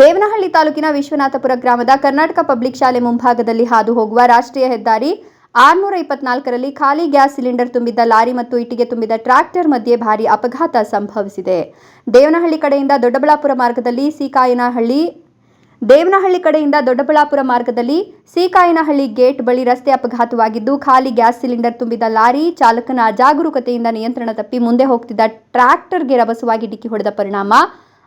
ದೇವನಹಳ್ಳಿ ತಾಲೂಕಿನ ವಿಶ್ವನಾಥಪುರ ಗ್ರಾಮದ ಕರ್ನಾಟಕ ಪಬ್ಲಿಕ್ ಶಾಲೆ ಮುಂಭಾಗದಲ್ಲಿ ಹಾದು ಹೋಗುವ ರಾಷ್ಟ್ರೀಯ ಹೆದ್ದಾರಿ ಆರುನೂರ ಇಪ್ಪತ್ನಾಲ್ಕರಲ್ಲಿ ಖಾಲಿ ಗ್ಯಾಸ್ ಸಿಲಿಂಡರ್ ತುಂಬಿದ್ದ ಲಾರಿ ಮತ್ತು ಇಟ್ಟಿಗೆ ತುಂಬಿದ ಟ್ರ್ಯಾಕ್ಟರ್ ಮಧ್ಯೆ ಭಾರಿ ಅಪಘಾತ ಸಂಭವಿಸಿದೆ. ದೇವನಹಳ್ಳಿ ಕಡೆಯಿಂದ ದೊಡ್ಡಬಳ್ಳಾಪುರ ಮಾರ್ಗದಲ್ಲಿ ಸೀಕಾಯನಹಳ್ಳಿ, ದೇವನಹಳ್ಳಿ ಕಡೆಯಿಂದ ದೊಡ್ಡಬಳ್ಳಾಪುರ ಮಾರ್ಗದಲ್ಲಿ ಸೀಕಾಯನಹಳ್ಳಿ ಗೇಟ್ ಬಳಿ ರಸ್ತೆ ಅಪಘಾತವಾಗಿದ್ದು, ಖಾಲಿ ಗ್ಯಾಸ್ ಸಿಲಿಂಡರ್ ತುಂಬಿದ ಲಾರಿ ಚಾಲಕನ ಅಜಾಗರೂಕತೆಯಿಂದ ನಿಯಂತ್ರಣ ತಪ್ಪಿ ಮುಂದೆ ಹೋಗ್ತಿದ್ದ ಟ್ರ್ಯಾಕ್ಟರ್ಗೆ ರಭಸವಾಗಿ ಡಿಕ್ಕಿ ಹೊಡೆದ ಪರಿಣಾಮ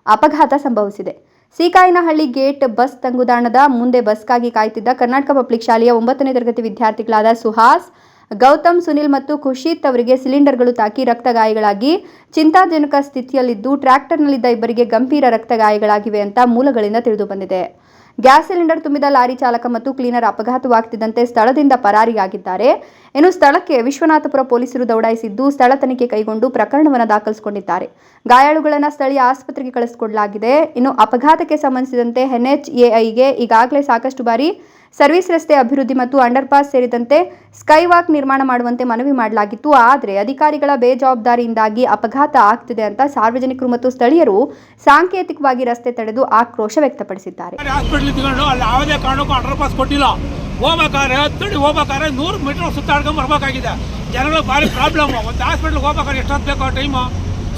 ಅಪಘಾತ ಸಂಭವಿಸಿದೆ. ಸೀಕಾಯನಹಳ್ಳಿ ಗೇಟ್ ಬಸ್ ತಂಗುದಾಣದ ಮುಂದೆ ಬಸ್ಗಾಗಿ ಕಾಯ್ತಿದ್ದ ಕರ್ನಾಟಕ ಪಬ್ಲಿಕ್ ಶಾಲೆಯ ಒಂಬತ್ತನೇ ತರಗತಿ ವಿದ್ಯಾರ್ಥಿಗಳಾದ ಸುಹಾಸ್, ಗೌತಮ್, ಸುನಿಲ್ ಮತ್ತು ಖುಷಿತ್ ಅವರಿಗೆ ಸಿಲಿಂಡರ್ಗಳು ತಾಕಿ ರಕ್ತ ಗಾಯಗಳಾಗಿ, ಚಿಂತಾಜನಕ ಸ್ಥಿತಿಯಲ್ಲಿದ್ದು ಟ್ರ್ಯಾಕ್ಟರ್ನಲ್ಲಿದ್ದ ಇಬ್ಬರಿಗೆ ಗಂಭೀರ ರಕ್ತ ಗಾಯಗಳಾಗಿವೆ ಅಂತ ಮೂಲಗಳಿಂದ ತಿಳಿದು ಬಂದಿದೆ. ಗ್ಯಾಸ್ ಸಿಲಿಂಡರ್ ತುಂಬಿದ ಲಾರಿ ಚಾಲಕ ಮತ್ತು ಕ್ಲೀನರ್ ಅಪಘಾತವಾಗ್ತಿದ್ದಂತೆ ಸ್ಥಳದಿಂದ ಪರಾರಿಯಾಗಿದ್ದಾರೆ. ಇನ್ನು ಸ್ಥಳಕ್ಕೆ ವಿಶ್ವನಾಥಪುರ ಪೊಲೀಸರು ದೌಡಾಯಿಸಿದ್ದು ಸ್ಥಳ ತನಿಖೆ ಕೈಗೊಂಡು ಪ್ರಕರಣವನ್ನು ದಾಖಲಿಸಿಕೊಂಡಿದ್ದಾರೆ. ಗಾಯಾಳುಗಳನ್ನು ಸ್ಥಳೀಯ ಆಸ್ಪತ್ರೆಗೆ ಕಳಿಸಿಕೊಡಲಾಗಿದೆ. ಇನ್ನು ಅಪಘಾತಕ್ಕೆ ಸಂಬಂಧಿಸಿದಂತೆ ಎನ್ಎಚ್ಎಐಗೆ ಈಗಾಗಲೇ ಸಾಕಷ್ಟು ಬಾರಿ ಸರ್ವಿಸ್ ರಸ್ತೆ ಅಭಿವೃದ್ಧಿ ಮತ್ತು ಅಂಡರ್ಪಾಸ್ ಸೇರಿದಂತೆ ಸ್ಕೈವಾಕ್ ನಿರ್ಮಾಣ ಮಾಡುವಂತೆ ಮನವಿ ಮಾಡಲಾಗಿತ್ತು. ಆದರೆ ಅಧಿಕಾರಿಗಳ ಬೇಜವಾಬ್ದಾರಿಯಿಂದಾಗಿ ಅಪಘಾತ ಆಗ್ತಿದೆ ಅಂತ ಸಾರ್ವಜನಿಕರು ಮತ್ತು ಸ್ಥಳೀಯರು ಸಾಂಕೇತಿಕವಾಗಿ ರಸ್ತೆ ತಡೆದು ಆಕ್ರೋಶ ವ್ಯಕ್ತಪಡಿಸಿದ್ದಾರೆ. ಅಂಡರ್ ಪಾಸ್ ಕೊಟ್ಟಿಲ್ಲ. ಹೋಗ್ಬೇಕಾದ್ರೆ ಹೋಗ್ಬೇಕಾದ್ರೆ ನೂರು ಮೀಟರ್ ಸುತ್ತಾಡ್ಕೊಂಡು ಬರಬೇಕಾಗಿದೆ. ಜನಗಳಿಗೆ ಭಾರಿ ಪ್ರಾಬ್ಲಮ್ ಒಂದು ಹಾಸ್ಪಿಟ್ಲ್ಗೆ ಹೋಗ್ಬೇಕಾದ್ರೆ ಎಷ್ಟೊತ್ತು ಬೇಕು ಟೈಮು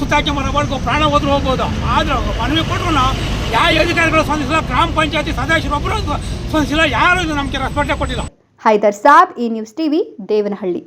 ಸುತ್ತಾಕಿ ಬರಬಾರ್ದು ಪ್ರಾಣ ಹೋದ್ರೂ ಹೋಗ್ಬೋದು. ಆದ್ರೆ ಮನವಿ ಕೊಟ್ಟರು ಯಾವ ಅಧಿಕಾರಿಗಳು ಸ್ಪಂದಿಸಿಲ್ಲ, ಗ್ರಾಮ ಪಂಚಾಯತಿ ಸದಸ್ಯರು ಒಬ್ಬರು ಇಲ್ಲ ಯಾರು ನಮಗೆ ರೆಸ್ಪಾನ್ಸೇ ಕೊಟ್ಟಿಲ್ಲ. ಹೈದರ್ ಸಾಬ್ ಈ ನ್ಯೂಸ್ ಟಿವಿ ದೇವನಹಳ್ಳಿ.